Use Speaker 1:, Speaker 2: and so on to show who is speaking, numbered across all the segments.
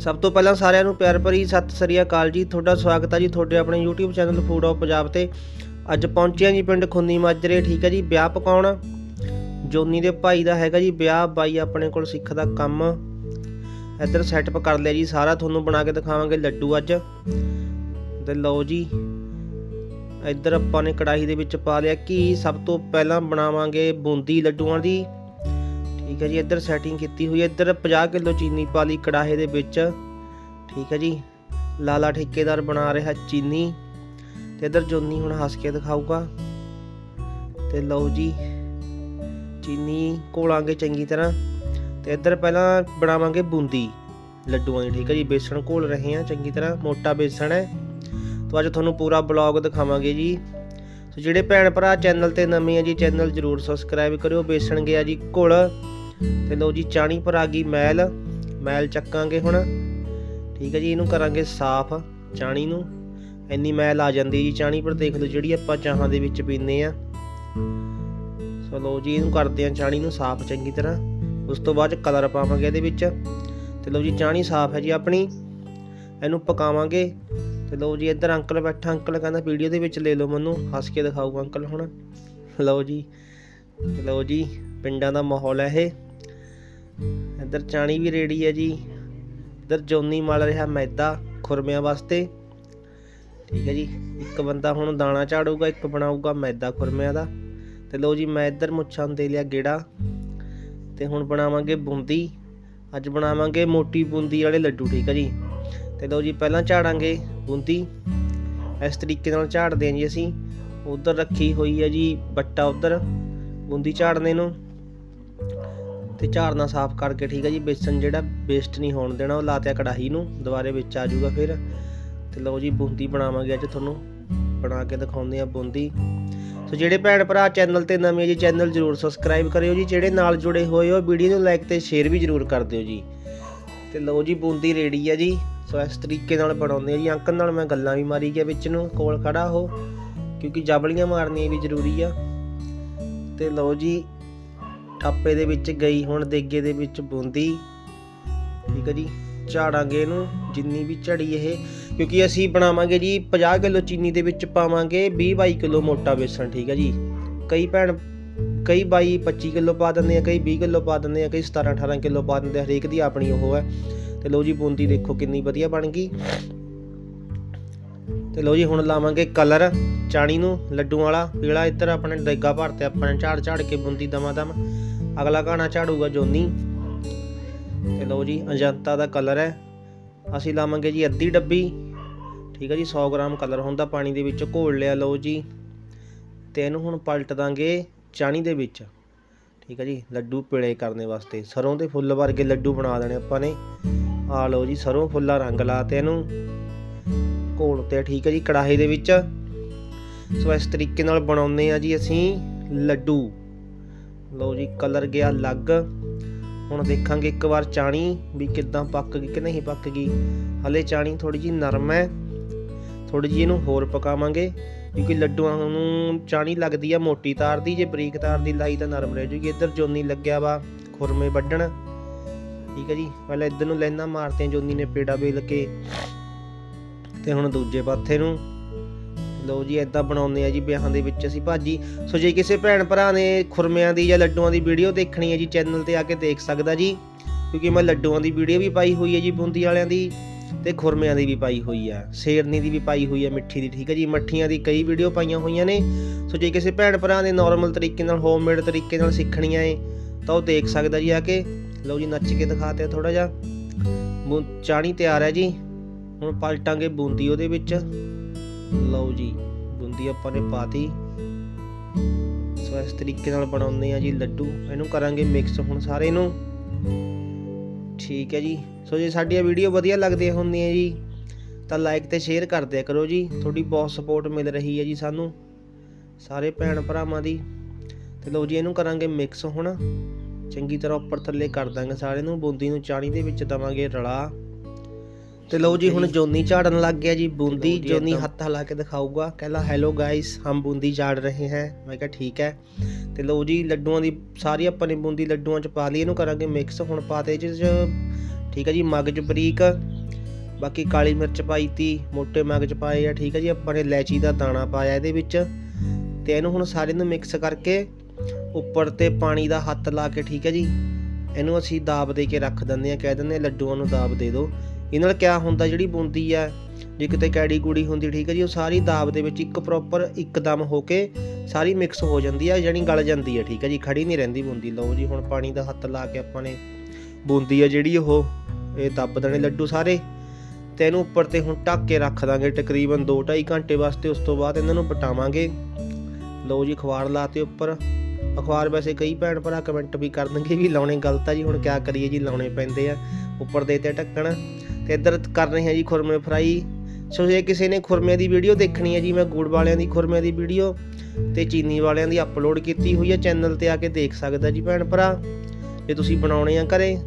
Speaker 1: ਸਭ ਤੋਂ ਪਹਿਲਾਂ ਸਾਰਿਆਂ ਨੂੰ ਪਿਆਰ ਭਰੀ ਸਤਿ ਸ੍ਰੀ ਅਕਾਲ ਜੀ। ਤੁਹਾਡਾ ਸਵਾਗਤ ਹੈ ਜੀ ਤੁਹਾਡੇ ਆਪਣੇ YouTube channel food of Punjab ਤੇ। ਅੱਜ ਪਹੁੰਚਿਆ ਜੀ ਪਿੰਡ ਖੁੰਨੀ ਮਾਜਰੇ, ਠੀਕ ਹੈ ਜੀ? ਵਿਆਹ ਪਕਾਉਣ। ਜੋਨੀ ਦੇ ਭਾਈ ਦਾ ਹੈਗਾ ਜੀ ਵਿਆਹ, ਬਾਈ ਆਪਣੇ ਕੋਲ ਸਿੱਖ ਦਾ ਕੰਮ। ਇੱਧਰ ਸੈਟਅਪ ਕਰ ਲਿਆ ਜੀ ਸਾਰਾ, ਤੁਹਾਨੂੰ ਬਣਾ ਕੇ ਦਿਖਾਵਾਂਗੇ ਲੱਡੂ ਅੱਜ। ਤੇ ਲਓ ਜੀ, ਇੱਧਰ ਆਪਾਂ ਨੇ ਕੜਾਹੀ ਦੇ ਵਿੱਚ ਪਾ ਲਿਆ ਘੀ। ਸਭ ਤੋਂ ਪਹਿਲਾਂ ਬਣਾਵਾਂਗੇ ਬੂੰਦੀ ਲੱਡੂਆਂ ਦੀ। ਠੀਕ ਹੈ ਜੀ, ਇੱਧਰ ਸੈਟਿੰਗ ਕੀਤੀ ਹੋਈ ਹੈ। ਇੱਧਰ 50 ਕਿਲੋ ਚੀਨੀ ਪਾ ਲਈ ਕੜਾਹੇ ਦੇ ਵਿੱਚ। ਠੀਕ ਹੈ ਜੀ, ਲਾਲਾ ਠੇਕੇਦਾਰ ਬਣਾ ਰਿਹਾ ਚੀਨੀ। ਤੇ ਇੱਧਰ ਜੋਨੀ ਹੁਣ ਹੱਸ ਕੇ ਦਿਖਾਊਗਾ। ਤੇ ਲਓ ਜੀ, ਚੀਨੀ ਘੋਲਾਂਗੇ ਚੰਗੀ ਤਰ੍ਹਾਂ। ਤੇ ਇੱਧਰ ਪਹਿਲਾਂ ਬਣਾਵਾਂਗੇ ਬੂੰਦੀ ਲੱਡੂਆਂ ਦੀ, ਠੀਕ ਹੈ ਜੀ, ਬੇਸਣ ਘੋਲ ਰਹੇ ਹਾਂ ਚੰਗੀ ਤਰ੍ਹਾਂ, ਮੋਟਾ ਬੇਸਣ ਹੈ। ਤੋਂ ਅੱਜ ਤੁਹਾਨੂੰ ਪੂਰਾ ਬਲੌਗ ਦਿਖਾਵਾਂਗੇ ਜੀ। ਸੋ ਜਿਹੜੇ ਭੈਣ ਭਰਾ ਚੈਨਲ ਤੇ ਨਵੇਂ ਆ ਜੀ, ਚੈਨਲ ਜਰੂਰ ਸਬਸਕ੍ਰਾਈਬ ਕਰਿਓ। ਬੇਸਣ ਗਿਆ ਜੀ ਘੁਲ। ਤੇ ਲਓ ਜੀ, ਚਾਣੀ ਪਰ ਆ ਗਈ ਮੈਲ। ਮੈਲ ਚੱਕਾਂਗੇ ਹੁਣ। ਠੀਕ ਹੈ ਜੀ, ਇਹਨੂੰ ਕਰਾਂਗੇ ਸਾਫ਼ ਚਾਣੀ ਨੂੰ। ਇੰਨੀ ਮੈਲ ਆ ਜਾਂਦੀ ਜੀ ਚਾਣੀ ਪਰ, ਦੇਖ ਲਓ ਜਿਹੜੀ ਆਪਾਂ ਚਾਹਾਂ ਦੇ ਵਿੱਚ ਪੀਂਦੇ ਆ ਸੋ ਲਓ ਜੀ, ਇਹਨੂੰ ਕਰਦੇ ਆ ਚਾਣੀ ਨੂੰ ਸਾਫ਼ ਚੰਗੀ ਤਰ੍ਹਾਂ। ਉਸ ਤੋਂ ਬਾਅਦ ਕਲਰ ਪਾਵਾਂਗੇ ਇਹਦੇ ਵਿੱਚ। ਤੇ ਲਓ ਜੀ, ਚਾਣੀ ਸਾਫ਼ ਹੈ ਜੀ ਆਪਣੀ। ਇਹਨੂੰ ਪਕਾਵਾਂਗੇ। ਤੇ ਲਓ ਜੀ, ਇੱਧਰ ਅੰਕਲ ਬੈਠਾ। ਅੰਕਲ ਕਹਿੰਦਾ, ਵੀਡੀਓ ਦੇ ਵਿੱਚ ਲੈ ਲਓ ਮੈਨੂੰ। ਹੱਸ ਕੇ ਦਿਖਾਊਗਾ ਅੰਕਲ ਹੁਣ। ਲਓ ਜੀ। ਲਓ ਜੀ, ਪਿੰਡਾਂ ਦਾ ਮਾਹੌਲ ਹੈ ਇਹ। ਇੱਧਰ ਚਾਣੀ ਵੀ ਰੇੜੀ ਹੈ ਜੀ। ਇੱਧਰ ਜੋਨੀ ਮਲ ਰਿਹਾ ਮੈਦਾ ਖੁਰਮਿਆਂ ਵਾਸਤੇ। ਠੀਕ ਹੈ ਜੀ। ਇੱਕ ਬੰਦਾ ਹੁਣ ਦਾਣਾ ਝਾੜੂਗਾ, ਇੱਕ ਬਣਾਊਗਾ ਮੈਦਾ ਖੁਰਮਿਆਂ ਦਾ। ਤੇ ਲਓ ਜੀ, ਮੈਂ ਇੱਧਰ ਮੁੱਛਾਂ ਦੇ ਲਿਆ ਗੇੜਾ। ਤੇ ਹੁਣ ਬਣਾਵਾਂਗੇ ਬੂੰਦੀ। ਅੱਜ ਬਣਾਵਾਂਗੇ ਮੋਟੀ ਬੂੰਦੀ ਵਾਲੇ ਲੱਡੂ, ਠੀਕ ਹੈ ਜੀ। ਤੇ ਲਓ ਜੀ, ਪਹਿਲਾਂ ਝਾੜਾਂਗੇ ਬੂੰਦੀ। ਇਸ ਤਰੀਕੇ ਨਾਲ ਝਾੜਦੇ ਹਾਂ ਜੀ ਅਸੀਂ। ਉਧਰ ਰੱਖੀ ਹੋਈ ਹੈ ਜੀ, ਬੱਟਾ ਉਧਰ ਬੂੰਦੀ ਝਾੜਨੇ ਨੂੰ। ਤੇ ਝਾਰਨਾ ਸਾਫ਼ ਕਰਕੇ ਠੀਕ ਹੈ ਜੀ ਬੇਸਨ ਜਿਹੜਾ ਵੇਸਟ ਨਹੀਂ ਹੋਣ ਦੇਣਾ, ਉਹ ਲਾਤਿਆ ਕੜਾਹੀ ਨੂੰ, ਦੁਬਾਰੇ ਵਿੱਚ ਆ ਜਾਊਗਾ ਫਿਰ। ਤੇ ਲਓ ਜੀ, ਬੂੰਦੀ ਬਣਾਵਾਂਗੇ ਅੱਜ ਤੁਹਾਨੂੰ, ਬਣਾ ਕੇ ਦਿਖਾਉਂਦੇ ਆ ਬੂੰਦੀ। ਸੋ ਜਿਹੜੇ ਭੈਣ ਭਰਾ ਚੈਨਲ ਤੇ ਨਵੇਂ ਜੀ, ਚੈਨਲ ਜਰੂਰ ਸਬਸਕ੍ਰਾਈਬ ਕਰਿਓ ਜੀ, ਜਿਹੜੇ ਨਾਲ ਜੁੜੇ ਹੋਏ ਹੋ, ਵੀਡੀਓ ਨੂੰ ਲਾਈਕ ਤੇ ਸ਼ੇਅਰ ਵੀ ਜਰੂਰ ਕਰ ਦਿਓ ਜੀ। ਤੇ ਲਓ ਜੀ, ਬੂੰਦੀ ਰੇੜੀ ਆ ਜੀ। ਸੋ ਇਸ ਤਰੀਕੇ ਨਾਲ ਬਣਾਉਂਦੇ ਆ ਜੀ, ਅੰਕਲ ਨਾਲ ਮੈਂ ਗੱਲਾਂ ਵੀ ਮਾਰੀ ਗਿਆ ਵਿੱਚ ਨੂੰ, ਕੋਲ ਖੜਾ ਉਹ ਕਿਉਂਕਿ ਜਬਲੀਆਂ ਮਾਰਨੀਆਂ ਵੀ ਜ਼ਰੂਰੀ ਆ। ਤੇ ਲਓ ਜੀ ਟਾਪੇ ਦੇ ਵਿੱਚ ਗਈ, ਹੁਣ ਦੇਗੇ ਦੇ ਵਿੱਚ ਬੂੰਦੀ। ਠੀਕ ਹੈ ਜੀ, ਝਾੜਾਂਗੇ ਇਹਨੂੰ, ਜਿੰਨੀ ਵੀ ਝੜੀ ਇਹ, ਕਿਉਂਕਿ ਅਸੀਂ ਬਣਾਵਾਂਗੇ ਜੀ 50 ਕਿਲੋ ਚੀਨੀ ਦੇ ਵਿੱਚ ਪਾਵਾਂਗੇ 20 22 ਕਿਲੋ ਮੋਟਾ ਬੇਸਣ, ਠੀਕ ਹੈ ਜੀ। ਕਈ ਭੈਣ, ਕਈ ਬਾਈ 25 ਕਿਲੋ ਪਾ ਦਿੰਦੇ ਆ, ਕਈ 20 ਕਿਲੋ ਪਾ ਦਿੰਦੇ ਆ, ਕਈ 17 18 ਕਿਲੋ ਪਾ ਦਿੰਦੇ ਆ, ਹਰੇਕ ਦੀ ਆਪਣੀ ਉਹ ਹੈ। ਤੇ ਲੋ ਜੀ, ਬੂੰਦੀ ਦੇਖੋ ਕਿੰਨੀ ਵਧੀਆ ਬਣ ਗਈ। ਤੇ ਲੋ ਜੀ, ਹੁਣ ਲਾਵਾਂਗੇ ਕਲਰ, ਚਾਣੀ ਨੂੰ ਲੱਡੂ ਵਾਲਾ, ਪੀਲਾ ਇੱਧਰ ਆਪਣੇ ਦੇਗਾ ਭਰਤੇ ਆਪਾਂ ਨੇ ਝਾੜ ਝਾੜ ਕੇ ਬੂੰਦੀ ਦਮਾ ਦਮ ਅਗਲਾ ਗਾਣਾ ਝਾੜੂਗਾ ਜੋਨੀ। ਤੇ ਲਓ ਜੀ, ਅਜੰਤਾ ਦਾ ਕਲਰ ਹੈ। ਅਸੀਂ ਲਾਵਾਂਗੇ ਜੀ ਅੱਧੀ ਡੱਬੀ। ਠੀਕ ਹੈ ਜੀ 100 ਗ੍ਰਾਮ ਕਲਰ ਹੁੰਦਾ ਪਾਣੀ ਦੇ ਵਿੱਚ, ਘੋਲ ਲਿਆ ਲਓ ਜੀ। ਤੇ ਇਹਨੂੰ ਹੁਣ ਪਲਟ ਦਾਂਗੇ ਚਾਣੀ ਦੇ ਵਿੱਚ। ਠੀਕ ਹੈ ਜੀ, ਲੱਡੂ ਪੀਲੇ ਕਰਨੇ ਵਾਸਤੇ। ਸਰੋਂ ਦੇ ਫੁੱਲ ਵਰਗੇ ਲੱਡੂ ਬਣਾ ਦੇਣੇ ਆਪਾਂ ਨੇ। ਆ ਲਓ ਜੀ, ਸਰੋਂ ਫੁੱਲਾ ਰੰਗ ਲਾਤੇ ਇਹਨੂੰ ਘੋਲ ਤੇ, ਠੀਕ ਹੈ ਜੀ, ਕੜਾਹੀ ਦੇ ਵਿੱਚ। ਸੋ ਇਸ ਤਰੀਕੇ ਨਾਲ ਬਣਾਉਂਦੇ ਆ ਜੀ ਅਸੀਂ ਲੱਡੂ। ਲਓ ਜੀ ਕਲਰ ਗਿਆ ਲੱਗ ਹੁਣ ਦੇਖਾਂਗੇ ਇੱਕ ਵਾਰ ਚਾਣੀ ਵੀ ਕਿੱਦਾਂ ਪੱਕ ਗਈ ਕਿ ਨਹੀਂ ਪੱਕ ਗਈ। ਹਲੇ ਚਾਣੀ ਥੋੜੀ ਜੀ ਨਰਮ ਹੈ। ਥੋੜੀ ਜੀ ਇਹਨੂੰ ਹੋਰ ਪਕਾਵਾਂਗੇ, ਕਿਉਂਕਿ ਲੱਡੂਆਂ ਨੂੰ ਚਾਣੀ ਲੱਗਦੀ ਆ ਮੋਟੀ ਤਾਰ ਦੀ, ਜੇ ਬਰੀਕ ਤਾਰ ਦੀ ਲਾਈ ਤਾਂ ਨਰਮ ਰਹਿ ਜੂਗੀ। ਇੱਧਰ ਜੋਨੀ ਲੱਗਿਆ ਵਾ ਖੁਰਮੇ ਵੱਢਣ। ਠੀਕ ਹੈ ਜੀ, ਪਹਿਲਾਂ ਇੱਧਰ ਨੂੰ ਲੈਣਾ ਮਾਰਤੇ ਜੋਨੀ ਨੇ ਪੇੜਾ ਵੇਲ ਕੇ ਤੇ ਹੁਣ ਦੂਜੇ ਪਾਸੇ ਨੂੰ। ਲਓ ਜੀ ਐਦਾਂ ਬਣਾਉਂਦੇ ਆ ਜੀ ਵਿਆਹਾਂ ਦੇ ਵਿੱਚ ਅਸੀਂ। ਭਾਜੀ ਸੋ ਜੇ ਕਿਸੇ ਭੈਣ ਭਰਾ ਨੇ ਖੁਰਮਿਆਂ ਦੀ ਜਾਂ ਲੱਡੂਆਂ ਦੀ ਵੀਡੀਓ ਦੇਖਣੀ ਹੈ ਜੀ ਚੈਨਲ ਤੇ ਆ ਕੇ ਦੇਖ ਸਕਦਾ ਜੀ। ਕਿਉਂਕਿ ਮੈਂ ਲੱਡੂਆਂ ਦੀ ਵੀਡੀਓ ਵੀ ਪਾਈ ਹੋਈ ਹੈ ਜੀ, ਬੂੰਦੀ ਵਾਲਿਆਂ ਦੀ ਤੇ ਖੁਰਮਿਆਂ ਦੀ ਵੀ ਪਾਈ ਹੋਈ ਆ ਸ਼ੇਰਨੀ ਦੀ ਵੀ ਪਾਈ ਹੋਈ ਹੈ, ਮਿੱਠੀ ਦੀ, ਠੀਕ ਹੈ ਜੀ। ਮੱਠੀਆਂ ਦੀ ਕਈ ਵੀਡੀਓ ਪਾਈਆਂ ਹੋਈਆਂ ਨੇ। ਸੋ ਜੇ ਕਿਸੇ ਭੈਣ ਭਰਾ ਨੇ ਨਾਰਮਲ ਤਰੀਕੇ ਨਾਲ ਹੋਮਮੇਡ ਤਰੀਕੇ ਨਾਲ ਸਿੱਖਣੀਆਂ ਏ ਤਾਂ ਉਹ ਦੇਖ ਸਕਦਾ ਜੀ ਆ ਕੇ। ਲਓ ਜੀ, ਨੱਚ ਕੇ ਦਿਖਾਤੇ ਥੋੜਾ ਜਿਹਾ। ਬੂ- ਚਾਣੀ ਤਿਆਰ ਹੈ ਜੀ। ਹੁਣ ਪਲਟਾਂਗੇ ਬੂੰਦੀ ਉਹਦੇ ਵਿੱਚ। ਲਓ ਜੀ, ਬੂੰਦੀ ਆਪਾਂ ਨੇ ਪਾਤੀ। ਸੋ ਇਸ ਤਰੀਕੇ ਨਾਲ ਬਣਾਉਂਦੇ ਆ ਜੀ ਲੱਡੂ। ਇਹਨੂੰ ਕਰਾਂਗੇ ਮਿਕਸ ਹੁਣ ਸਾਰੇ ਨੂੰ। ਠੀਕ ਹੈ ਜੀ। ਸੋ ਜੇ ਸਾਡੀਆਂ ਵੀਡੀਓ ਵਧੀਆ ਲੱਗਦੀਆਂ ਹੁੰਦੀਆਂ ਜੀ, ਤਾਂ ਲਾਈਕ ਤੇ ਸ਼ੇਅਰ ਕਰ ਦਿਆ ਕਰੋ ਜੀ। ਤੁਹਾਡੀ ਬਹੁਤ ਸਪੋਰਟ ਮਿਲ ਰਹੀ ਹੈ ਜੀ ਸਾਨੂੰ, ਸਾਰੇ ਭੈਣ ਭਰਾਵਾਂ ਦੀ। ਤੇ ਲਓ ਜੀ, ਇਹਨੂੰ ਕਰਾਂਗੇ ਮਿਕਸ ਹੁਣ। ਚੰਗੀ ਤਰ੍ਹਾਂ ਉੱਪਰ ਥੱਲੇ ਕਰ ਦਾਂਗੇ ਸਾਰੇ ਨੂੰ। ਬੂੰਦੀ ਨੂੰ ਚਾਣੀ ਦੇ ਵਿੱਚ ਦਵਾਂਗੇ ਰਲਾ। ਤੇ ਲਓ ਜੀ ਹੁਣ ਜੋਨੀ ਝਾੜਨ ਲੱਗ ਗਿਆ ਜੀ ਬੂੰਦੀ ਜੋਨੀ ਹੱਥ ਹਿਲਾ ਕੇ ਦਿਖਾਊਗਾ ਕਹਿੰਦਾ ਹੈਲੋ ਗਾਇਸ ਹਮ ਬੂੰਦੀ ਝਾੜ ਰਹੇ ਹੈ। ਮੈਂ ਕਿਹਾ ਠੀਕ ਹੈ। ਤੇ ਲਓ ਜੀ ਲੱਡੂਆਂ ਦੀ ਸਾਰੀ ਆਪਾਂ ਨੇ ਬੂੰਦੀ ਲੱਡੂਆਂ ਚ ਪਾ ਲਈ ਇਹਨੂੰ ਕਰਾਂਗੇ ਮਿਕਸ ਹੁਣ ਪਾਤੇ ਚ ਠੀਕ ਹੈ ਜੀ ਮਗਜ ਬਰੀਕ ਬਾਕੀ ਕਾਲੀ ਮਿਰਚ ਪਾਈ ਤੀ ਮੋٹے ਮਗਜ ਪਾਏ ਆ ਠੀਕ ਹੈ ਜੀ ਆਪਾਂ ਨੇ ਇਲਾਇਚੀ ਦਾ ਦਾਣਾ ਪਾਇਆ ਇਹਦੇ ਵਿੱਚ। ਤੇ ਇਹਨੂੰ ਹੁਣ ਸਾਰੇ ਨੂੰ ਮਿਕਸ ਕਰਕੇ ਉੱਪਰ ਤੇ ਪਾਣੀ ਦਾ ਹੱਥ ਲਾ ਕੇ ਠੀਕ ਹੈ ਜੀ ਇਹਨੂੰ ਅਸੀਂ ਦਾਬ ਦੇ ਕੇ ਰੱਖ ਦਿੰਦੇ ਆ ਕਹਿ ਦਿੰਦੇ ਆ ਲੱਡੂਆਂ ਨੂੰ ਦਾਬ ਦੇ ਦਿਓ। ਇਹ ਨਾਲ ਕਿਆ ਹੁੰਦਾ, ਜਿਹੜੀ ਬੂੰਦੀ ਆ, ਜੇ ਕਿਤੇ ਕੈੜੀ ਕੂੜੀ ਹੁੰਦੀ, ਠੀਕ ਹੈ ਜੀ, ਉਹ ਸਾਰੀ ਦਾਬ ਦੇ ਵਿੱਚ ਇੱਕ ਪ੍ਰੋਪਰ ਇੱਕਦਮ ਹੋ ਕੇ ਸਾਰੀ ਮਿਕਸ ਹੋ ਜਾਂਦੀ ਆ, ਯਾਨੀ ਗਲ ਜਾਂਦੀ ਆ, ਠੀਕ ਹੈ ਜੀ, ਖੜੀ ਨਹੀਂ ਰਹਿੰਦੀ ਬੂੰਦੀ। ਲਓ ਜੀ, ਹੁਣ ਪਾਣੀ ਦਾ ਹੱਥ ਲਾ ਕੇ ਆਪਾਂ ਨੇ ਬੂੰਦੀ ਆ ਜਿਹੜੀ ਉਹ, ਇਹ ਦੱਬ ਦੇਣੇ ਲੱਡੂ ਸਾਰੇ ਤੇ ਇਹਨੂੰ ਉੱਪਰ ਤੇ ਹੁਣ ਢੱਕ ਕੇ ਰੱਖ ਦਾਂਗੇ ਤਕਰੀਬਨ 2.5 ਘੰਟੇ ਵਾਸਤੇ, ਉਸ ਤੋਂ ਬਾਅਦ ਇਹਨਾਂ ਨੂੰ ਪਟਾਵਾਂਗੇ। ਲਓ ਜੀ, ਅਖਬਾਰ ਲਾਤੇ ਉੱਪਰ। ਅਖਬਾਰ ਵੈਸੇ ਕਈ ਭੈਣ ਭਰਾ ਕਮੈਂਟ ਵੀ ਕਰ ਦੇਣਗੇ ਵੀ ਲਾਉਣੇ ਗਲਤ ਆ ਜੀ, ਹੁਣ ਕਿਆ ਕਰੀਏ ਜੀ, ਲਾਉਣੇ ਪੈਂਦੇ ਆ, ਉੱਪਰ ਦੇ ਤੇ ਢੱਕਣ। ਤੇ ਇੱਧਰ ਕਰ ਰਹੇ ਹਾਂ ਜੀ ਖੁਰਮੇ ਫਰਾਈ। ਸੋ ਜੇ ਕਿਸੇ ਨੇ ਖੁਰਮੇ ਦੀ ਵੀਡੀਓ ਦੇਖਣੀ ਹੈ ਜੀ, ਮੈਂ ਗੁੜ ਵਾਲਿਆਂ ਦੀ ਖੁਰਮੇ ਦੀ ਵੀਡੀਓ ਤੇ ਚੀਨੀ ਵਾਲਿਆਂ ਦੀ ਅਪਲੋਡ ਕੀਤੀ ਹੋਈ ਹੈ, ਚੈਨਲ ਤੇ ਆ ਕੇ ਦੇਖ ਸਕਦਾ ਜੀ ਭੈਣ ਭਰਾ। ਜੇ ਤੁਸੀਂ ਬਣਾਉਣੇ ਆ ਘਰੇ,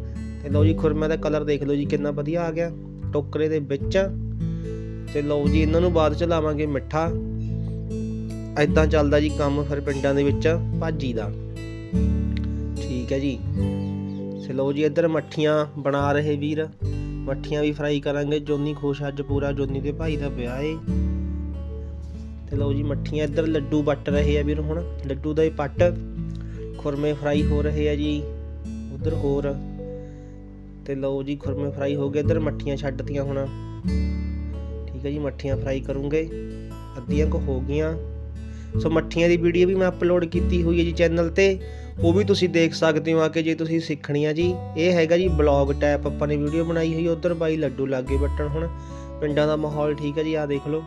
Speaker 1: ਤੇ ਲਓ ਜੀ ਖੁਰਮੇ ਦਾ ਕਲਰ ਦੇਖ ਲਓ ਜੀ, ਕਿੰਨਾ ਵਧੀਆ ਆ ਗਿਆ। ਟੋਕਰੇ ਦੇ ਵਿੱਚ ਤੇ ਲਓ ਜੀ ਇਹਨਾਂ ਨੂੰ ਬਾਅਦ ਚ ਲਾਵਾਂਗੇ ਮਿੱਠਾ। ਐਦਾਂ ਚੱਲਦਾ ਜੀ ਕੰਮ ਫਿਰ ਪਿੰਡਾਂ ਦੇ ਵਿੱਚ, ਭਾਜੀ ਦਾ। ਠੀਕ ਹੈ ਜੀ। ਤੇ ਲਓ ਜੀ ਇੱਧਰ ਮੱਠੀਆਂ ਬਣਾ ਰਹੇ ਵੀਰ। ਮੱਠੀਆਂ ਵੀ ਫਰਾਈ ਕਰਾਂਗੇ, ਜੋਨੀ ਖੁਸ਼ ਅੱਜ ਪੂਰਾ, ਜੋਨੀ ਦੇ ਭਾਈ ਦਾ ਵਿਆਹ ਏ। ਤੇ ਲਓ ਜੀ, ਮੱਠੀਆਂ ਇੱਧਰ ਲੱਡੂ ਵੱਟ ਰਹੇ ਆ ਵੀਰ ਹੁਣ, ਲੱਡੂ ਦਾ ਹੀ ਪੱਟ, ਖੁਰਮੇ ਫਰਾਈ ਹੋ ਰਹੇ ਆ ਜੀ, ਉਧਰ ਹੋਰ। ਤੇ ਲਓ ਜੀ, ਖੁਰਮੇ ਫਰਾਈ ਹੋ ਗਏ, ਇੱਧਰ ਮੱਠੀਆਂ ਛੱਡਤੀਆਂ ਹੁਣ। ਠੀਕ ਹੈ ਜੀ, ਮੱਠੀਆਂ ਫਰਾਈ ਕਰੂੰਗੇ, ਅੱਧੀਆਂ ਕੁ ਹੋ ਗਈਆਂ। ਸੋ ਮੱਠੀਆਂ ਦੀ ਵੀਡੀਓ ਵੀ ਮੈਂ ਅਪਲੋਡ ਕੀਤੀ ਹੋਈ ਹੈ ਜੀ ਚੈਨਲ ਤੇ। ਉਹ ਵੀ ਤੁਸੀਂ ਦੇਖ ਸਕਦੇ ਹੋ ਆ ਕੇ ਜੇ ਤੁਸੀਂ ਸਿੱਖਣੀ ਆ ਜੀ, ਇਹ ਹੈਗਾ ਜੀ ਬਲੌਗ ਟੈਪ। ਆਪਾਂ ਨੇ ਵੀਡੀਓ ਬਣਾਈ ਹੋਈ ਉਧਰ ਬਾਈ ਲੱਡੂ ਲੱਗੇ ਵੱਟਣ ਹੁਣ। ਪਿੰਡਾਂ ਦਾ ਮਾਹੌਲ ਠੀਕ ਹੈ ਜੀ ਆ ਦੇਖ ਲਓ।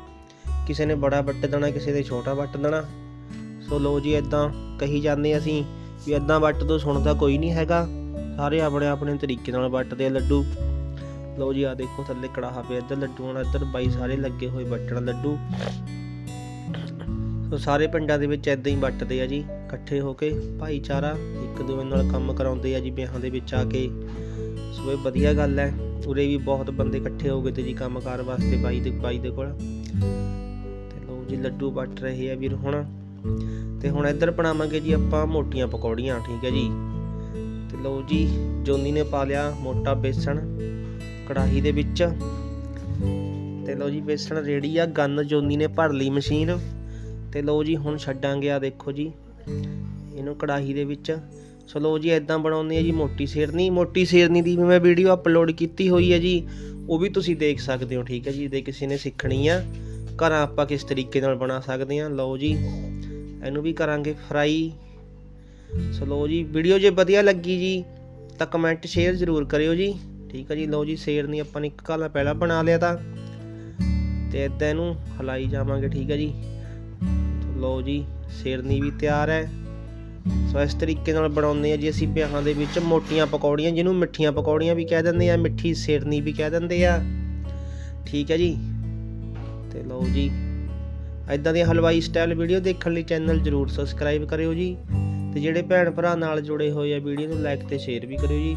Speaker 1: ਕਿਸੇ ਨੇ ਬੜਾ ਵੱਟ ਦੇਣਾ, ਕਿਸੇ ਨੇ ਛੋਟਾ ਵੱਟ ਦੇਣਾ। ਸੋ ਲੋ ਜੀ ਇਦਾਂ ਕਹੀ ਜਾਂਦੇ ਅਸੀਂ ਵੀ ਇਦਾਂ ਵੱਟ ਤੋਂ ਸੁਣਦਾ ਕੋਈ ਨਹੀਂ ਹੈਗਾ। ਸਾਰੇ ਆਪਣੇ ਆਪਣੇ ਤਰੀਕੇ ਨਾਲ ਵੱਟਦੇ ਆ ਲੱਡੂ। ਲਓ ਜੀ ਆ ਦੇਖੋ ਥੱਲੇ ਕੜਾਹਾ ਪਿਆ ਇੱਧਰ ਲੱਡੂ, ਹੁਣ ਇੱਧਰ ਬਾਈ ਸਾਰੇ ਲੱਗੇ ਹੋਏ ਵੱਟਣ ਲੱਡੂ। ਸੋ ਸਾਰੇ ਪਿੰਡਾਂ ਦੇ ਵਿੱਚ ਇਦਾਂ ਹੀ ਵੱਟਦੇ ਆ ਜੀ। ਇਕੱਠੇ ਹੋ ਕੇ ਭਾਈਚਾਰਾ ਇੱਕ ਦੂਜੇ ਨਾਲ ਕੰਮ ਕਰਾਉਂਦੇ ਆ ਜੀ ਵਿਆਹਾਂ ਦੇ ਵਿੱਚ ਆ ਕੇ। ਸੋ ਇਹ ਵਧੀਆ ਗੱਲ ਹੈ। ਉਰੇ ਵੀ ਬਹੁਤ ਬੰਦੇ ਇਕੱਠੇ ਹੋ ਗਏ ਤੇ ਜੀ ਕੰਮਕਾਰ ਵਾਸਤੇ ਬਾਈ ਦੇ ਬਾਈ ਦੇ ਕੋਲ। ਤੇ ਲਓ ਜੀ ਲੱਡੂ ਵੱਟ ਰਹੇ ਆ ਵੀਰ ਹੁਣ। ਤੇ ਹੁਣ ਇੱਧਰ ਬਣਾਵਾਂਗੇ ਜੀ ਆਪਾਂ ਮੋਟੀਆਂ ਪਕੌੜੀਆਂ, ਠੀਕ ਹੈ ਜੀ। ਤੇ ਲਓ ਜੀ ਜੋਨੀ ਨੇ ਪਾ ਲਿਆ ਮੋਟਾ ਬੇਸਣ ਕੜਾਹੀ ਦੇ ਵਿੱਚ। ਤੇ ਲਓ ਜੀ ਬੇਸਣ ਰੇੜੀ ਆ, ਗੰਨ ਜੋਨੀ ਨੇ ਭਰ ਲਈ ਮਸ਼ੀਨ। ਤੇ ਲਓ ਜੀ ਹੁਣ ਛੱਡਾਂਗੇ ਆ ਦੇਖੋ ਜੀ। ਇਹਨੂੰ ਕੜਾਹੀ ਦੇ ਵਿੱਚ। ਸੋ ਲਓ ਜੀ ਇਦਾਂ ਬਣਾਉਂਦੇ ਆ ਜੀ, ਮੋਟੀ ਸੇਰਨੀ। ਮੋਟੀ ਸੇਰਨੀ ਦੀ ਵੀ ਮੈਂ ਵੀਡੀਓ ਅਪਲੋਡ ਕੀਤੀ ਹੋਈ ਹੈ ਜੀ। ਉਹ ਵੀ ਤੁਸੀਂ ਦੇਖ ਸਕਦੇ ਹੋ, ਠੀਕ ਹੈ ਜੀ ਜੇ ਕਿਸੇ ਨੇ ਸਿੱਖਣੀ ਆ। ਘਰਾਂ ਆਪਾਂ ਕਿਸ ਤਰੀਕੇ ਨਾਲ ਬਣਾ ਸਕਦੇ ਆ। ਲਓ ਜੀ, ਇਹਨੂੰ ਵੀ ਕਰਾਂਗੇ ਫਰਾਈ ਸੋ ਲਓ ਜੀ, ਵੀਡੀਓ ਜੇ ਵਧੀਆ ਲੱਗੀ ਜੀ, ਤਾਂ ਕਮੈਂਟ ਸ਼ੇਅਰ ਜ਼ਰੂਰ ਕਰਿਓ ਜੀ। ਠੀਕ ਹੈ ਜੀ, ਲਓ ਜੀ, ਸੇਰਨੀ ਆਪਾਂ ਨੇ ਇੱਕ ਕਾਲਾ ਪਹਿਲਾਂ ਬਣਾ ਲਿਆ ਤਾਂ। ਤੇ ਇਦਾਂ ਇਹਨੂੰ ਹਲਾਈ ਜਾਵਾਂਗੇ, ਠੀਕ ਹੈ ਜੀ। ਲਓ ਜੀ ਸੇਰਨੀ ਵੀ ਤਿਆਰ ਹੈ ਸੋ ਇਸ ਤਰੀਕੇ ਨਾਲ ਬਣਾਉਂਦੇ ਆ ਜੀ ਅਸੀਂ ਵਿਆਹਾਂ ਦੇ ਵਿੱਚ ਮੋਟੀਆਂ ਪਕੌੜੀਆਂ, ਜਿਹਨੂੰ ਮਿੱਠੀਆਂ ਪਕੌੜੀਆਂ ਵੀ ਕਹਿ ਦਿੰਦੇ ਆ, ਮਿੱਠੀ ਸੇਰਨੀ ਵੀ ਕਹਿ ਦਿੰਦੇ ਆ। ਠੀਕ ਹੈ ਜੀ? ਤੇ ਲਓ ਜੀ ਐਦਾਂ ਦੀ ਹਲਵਾਈ ਸਟਾਈਲ ਵੀਡੀਓ ਦੇਖਣ ਲਈ ਚੈਨਲ ਜਰੂਰ ਸਬਸਕ੍ਰਾਈਬ ਕਰਿਓ ਜੀ। ਤੇ ਜਿਹੜੇ ਭੈਣ ਭਰਾ ਨਾਲ ਜੁੜੇ ਹੋਏ ਆ ਵੀਡੀਓ ਨੂੰ ਲਾਈਕ ਤੇ ਸ਼ੇਅਰ ਵੀ ਕਰਿਓ ਜੀ।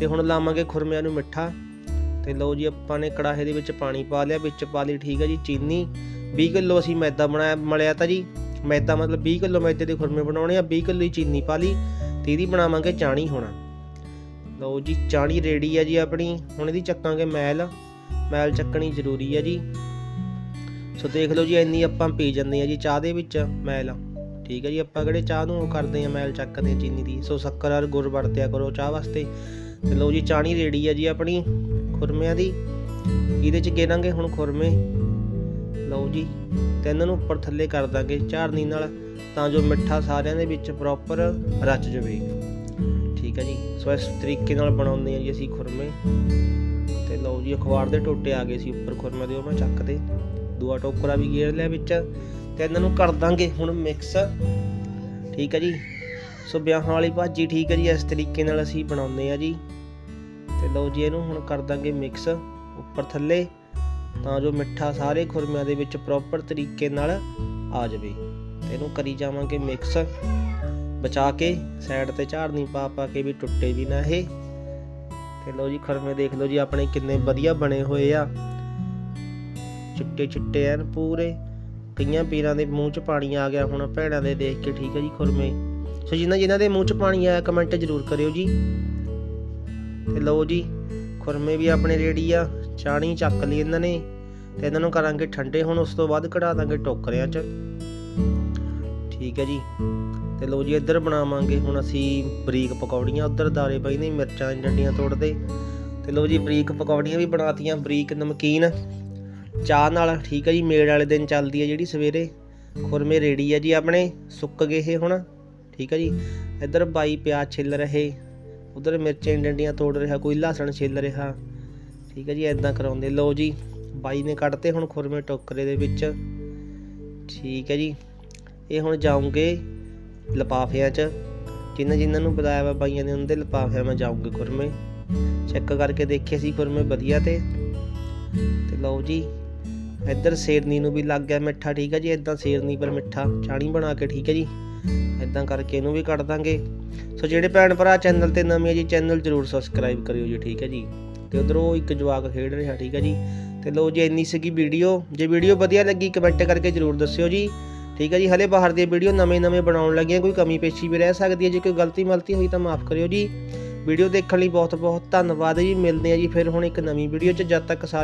Speaker 1: ਤੇ ਹੁਣ ਲਾਵਾਂਗੇ ਖੁਰਮਿਆਂ ਨੂੰ ਮਿੱਠਾ। ਤੇ ਲਓ ਜੀ, ਆਪਾਂ ਨੇ ਕੜਾਹੇ ਦੇ ਵਿੱਚ ਪਾਣੀ ਪਾ ਲਿਆ, ਵਿੱਚ ਪਾ ਲਈ ਠੀਕ ਹੈ ਜੀ ਚੀਨੀ। 20 ਕਿਲੋ ਅਸੀਂ ਮੈਦਾ ਬਣਾਇਆ, ਮਲਿਆ ਤਾਂ ਜੀ। ਮੈਦਾ ਮਤਲਬ 20 ਕਿਲੋ ਮੈਦੇ ਦੇ ਖੁਰਮੇ ਬਣਾਉਣੇ ਆ 20 ਕਿਲੋ ਹੀ ਚੀਨੀ ਪਾ ਲਈ ਤੇ ਇਹਦੀ ਬਣਾਵਾਂਗੇ ਚਾਣੀ ਹੋਣਾ। ਲਓ ਜੀ, ਚਾਣੀ ਰੈਡੀ ਆ ਜੀ ਆਪਣੀ। ਹੁਣ ਇਹਦੀ ਚੱਕਾਂਗੇ ਮੈਲ। ਮੈਲ ਚੱਕਣੀ ਜ਼ਰੂਰੀ ਆ ਜੀ। ਸੋ ਦੇਖ ਲਓ ਜੀ, ਇੰਨੀ ਆਪਾਂ ਪੀ ਜਾਂਦੇ ਆ ਜੀ ਚਾਹ ਦੇ ਵਿੱਚ, ਮੈਲ। ਠੀਕ ਹੈ ਜੀ, ਆਪਾਂ ਕਿਹੜੇ ਚਾਹ ਨੂੰ ਉਹ ਕਰਦੇ ਆ, ਮੈਲ ਚੱਕਦੇ ਆ ਚੀਨੀ ਦੀ। ਸੋ ਸ਼ੱਕਰ ਔਰ ਗੁੜ ਵਰਤਿਆ ਕਰੋ ਚਾਹ ਵਾਸਤੇ। ਤੇ ਲਓ ਜੀ, ਚਾਣੀ ਰੈਡੀ ਆ ਜੀ ਆਪਣੀ ਖੁਰਮਿਆਂ ਦੀ। ਇਹਦੇ ਚ ਗੇਰਾਂਗੇ ਹੁਣ ਖੁਰਮੇ। ਲਓ ਜੀ, ਤੇ ਇਹਨਾਂ ਨੂੰ ਉੱਪਰ ਥੱਲੇ ਕਰ ਦਾਂਗੇ ਝਾੜਨੀ ਨਾਲ, ਤਾਂ ਜੋ ਮਿੱਠਾ ਸਾਰਿਆਂ ਦੇ ਵਿੱਚ ਪ੍ਰੋਪਰ ਰਚ ਜਾਵੇ। ਠੀਕ ਹੈ ਜੀ, ਸੋ ਇਸ ਤਰੀਕੇ ਨਾਲ ਬਣਾਉਂਦੇ ਆ ਜੀ ਅਸੀਂ ਖੁਰਮੇ। ਤੇ ਲਓ ਜੀ, ਅਖਬਾਰ ਦੇ ਟੋਟੇ ਆ ਗਏ ਸੀ ਉੱਪਰ ਖੁਰਮੇ ਦੇ, ਉਹ ਮੈਂ ਚੱਕਦੇ ਦੂਆ ਟੋਕਰਾ ਵੀ ਗੇਰ ਲਿਆ ਵਿੱਚ, ਤੇ ਇਹਨਾਂ ਨੂੰ ਕਰ ਦਾਂਗੇ ਹੁਣ ਮਿਕਸ ਠੀਕ ਹੈ ਜੀ, ਸੋ ਵਿਆਹਾਂ ਵਾਲੀ ਭਾਜੀ ਠੀਕ ਹੈ ਜੀ, ਇਸ ਤਰੀਕੇ ਨਾਲ ਅਸੀਂ ਬਣਾਉਂਦੇ ਆ ਜੀ। ਤੇ ਲਓ ਜੀ, ਇਹਨੂੰ ਹੁਣ ਕਰ ਦਾਂਗੇ ਮਿਕਸ ਉੱਪਰ ਥੱਲੇ। ਤਾਂ ਜੋ ਮਿੱਠਾ ਸਾਰੇ ਖੁਰਮਿਆਂ ਦੇ ਵਿੱਚ ਪ੍ਰੋਪਰ ਤਰੀਕੇ ਨਾਲ ਆ ਜਾਵੇ। ਤੇ ਇਹਨੂੰ ਕਰੀ ਜਾਵਾਂਗੇ ਮਿਕਸ ਬਚਾ ਕੇ ਸਾਈਡ ਤੇ ਝਾੜਨੀ ਪਾ ਪਾ ਕੇ ਵੀ ਟੁੱਟੇ ਵੀ ਨਾ ਇਹ। ਤੇ ਲਓ ਜੀ ਖੁਰਮੇ ਦੇਖ ਲਓ ਜੀ ਆਪਣੇ ਕਿੰਨੇ ਵਧੀਆ ਬਣੇ ਹੋਏ ਆ। ਚਿੱਟੇ ਚਿੱਟੇ ਐਨ ਪੂਰੇ। ਕਈਆਂ ਪੀਰਾਂ ਦੇ ਮੂੰਹ 'ਚ ਪਾਣੀ ਆ ਗਿਆ, ਹੁਣ ਭੈਣਾਂ ਦੇ ਦੇਖ ਕੇ ਠੀਕ ਹੈ ਜੀ ਖੁਰਮੇ। ਸੋ ਜਿਨ੍ਹਾਂ ਜਿਨ੍ਹਾਂ ਦੇ ਮੂੰਹ 'ਚ ਪਾਣੀ ਆਇਆ ਕਮੈਂਟ ਜ਼ਰੂਰ ਕਰਿਓ ਜੀ। ਤੇ ਲਓ ਜੀ, ਖੁਰਮੇ ਵੀ ਆਪਣੇ ਰੇਡੀ ਆ। ਚਾਣੀ ਚੱਕ ਲਈ ਇਹਨਾਂ ਨੇ ਤੇ ਇਹਨਾਂ ਨੂੰ ਕਰਾਂਗੇ ਠੰਡੇ। ਹੁਣ ਉਸ ਤੋਂ ਬਾਅਦ ਕਢਾ ਦਾਂਗੇ ਟੋਕਰਿਆਂ 'ਚ। ਠੀਕ ਹੈ ਜੀ। ਤੇ ਲੋ ਜੀ, ਇੱਧਰ ਬਣਾਵਾਂਗੇ। ਹੁਣ ਅਸੀਂ ਬਰੀਕ ਪਕੌੜੀਆਂ, ਉੱਧਰ ਦਾਰੇ ਪਈ ਨੇ, ਮਿਰਚਾਂ ਦੀਆਂ ਡੰਡੀਆਂ ਤੋੜਦੇ। ਤੇ ਲੋ ਜੀ, ਬਰੀਕ ਪਕੌੜੀਆਂ ਵੀ ਬਣਾਤੀਆਂ, ਬਰੀਕ ਨਮਕੀਨ। ਚਾਹ ਨਾਲ, ਠੀਕ ਹੈ ਜੀ, ਮੇੜ ਵਾਲੇ ਦਿਨ ਚੱਲਦੀ ਹੈ ਜਿਹੜੀ ਸਵੇਰੇ। ਖੁਰਮੇ ਰੇਡੀ ਹੈ ਜੀ ਆਪਣੇ, ਸੁੱਕ ਗਏ ਇਹ ਹੁਣ। ਠੀਕ ਹੈ ਜੀ। ਇੱਧਰ ਬਾਈ ਪਿਆਜ਼ ਛਿੱਲ ਰਹੇ। ਉਧਰ ਮਿਰਚਾਂ ਡੰਡੀਆਂ ਤੋੜ ਰਿਹਾ, ਕੋਈ ਲਸਣ ਛਿੱਲ ਰਿਹਾ। ਠੀਕ ਹੈ ਜੀ ਐਦਾਂ ਕਰਾਉਂਦੇ। ਲਓ ਜੀ, ਬਾਈ ਨੇ ਕੱਢਤੇ ਹੁਣ ਖੁਰਮੇ ਟੋਕਰੇ ਦੇ ਵਿੱਚ। ਠੀਕ ਹੈ ਜੀ, ਇਹ ਹੁਣ ਜਾਉਂਗੇ ਲਪਾਫਿਆਂ 'ਚ। ਜਿਨ੍ਹਾਂ ਜਿਨ੍ਹਾਂ ਨੂੰ ਬੁਲਾਇਆ ਵਾ ਬਾਈਆਂ ਨੇ, ਉਹਨਾਂ ਦੇ ਲਪਾਫਿਆਂ ਮੈਂ ਜਾਉਂਗੇ ਖੁਰਮੇ। ਚੈੱਕ ਕਰਕੇ ਦੇਖੇ ਸੀ ਖੁਰਮੇ ਵਧੀਆ ਤੇ। ਤੇ ਲਓ ਜੀ, ਇੱਧਰ ਸੇਰਨੀ ਨੂੰ ਵੀ ਲੱਗ ਗਿਆ ਮਿੱਠਾ, ਠੀਕ ਹੈ ਜੀ ਇਦਾਂ ਸੇਰਨੀ ਪਰ ਮਿੱਠਾ। ਚਾਣੀ ਬਣਾ ਕੇ, ਠੀਕ ਹੈ ਜੀ ਇਦਾਂ ਕਰਕੇ ਇਹਨੂੰ ਵੀ ਕੱਢ ਦਾਂਗੇ। ਸੋ ਜਿਹੜੇ ਭੈਣ ਭਰਾ ਚੈਨਲ ਤੇ ਨਵੇਂ ਆ ਜੀ, ਚੈਨਲ ਜਰੂਰ ਸਬਸਕ੍ਰਾਈਬ ਕਰਿਓ ਜੀ, ਠੀਕ ਹੈ ਜੀ। ਤੇ ਉਧਰੋਂ ਇੱਕ ਜਵਾਕ ਖੇਡ ਰਿਹਾ, ਠੀਕ ਹੈ ਜੀ। ਤੇ ਲੋ ਜੀ, ਇੰਨੀ ਸੀਗੀ ਵੀਡੀਓ। ਜੇ ਵੀਡੀਓ ਵਧੀਆ ਲੱਗੀ ਕਮੈਂਟ ਕਰਕੇ ਜਰੂਰ ਦੱਸਿਓ ਜੀ। ਠੀਕ ਹੈ ਜੀ, ਹਲੇ ਬਾਹਰ ਦੀ ਵੀਡੀਓ ਨਵੇਂ-ਨਵੇਂ ਬਣਾਉਣ ਲੱਗੀਆਂ, ਕੋਈ ਕਮੀ ਪੇਸ਼ੀ ਵੀ ਰਹਿ ਸਕਦੀ ਹੈ। ਜੇ ਕੋਈ ਗਲਤੀ ਮਲਤੀ ਹੋਈ ਤਾਂ ਮਾਫ ਕਰਿਓ ਜੀ। ਵੀਡੀਓ ਦੇਖਣ ਲਈ ਬਹੁਤ ਬਹੁਤ ਧੰਨਵਾਦ ਜੀ। ਮਿਲਦੇ ਆ ਜੀ ਫਿਰ ਹੁਣ ਇੱਕ ਨਵੀਂ ਵੀਡੀਓ 'ਚ। ਜਦ ਤੱਕ ਸਾਰੇ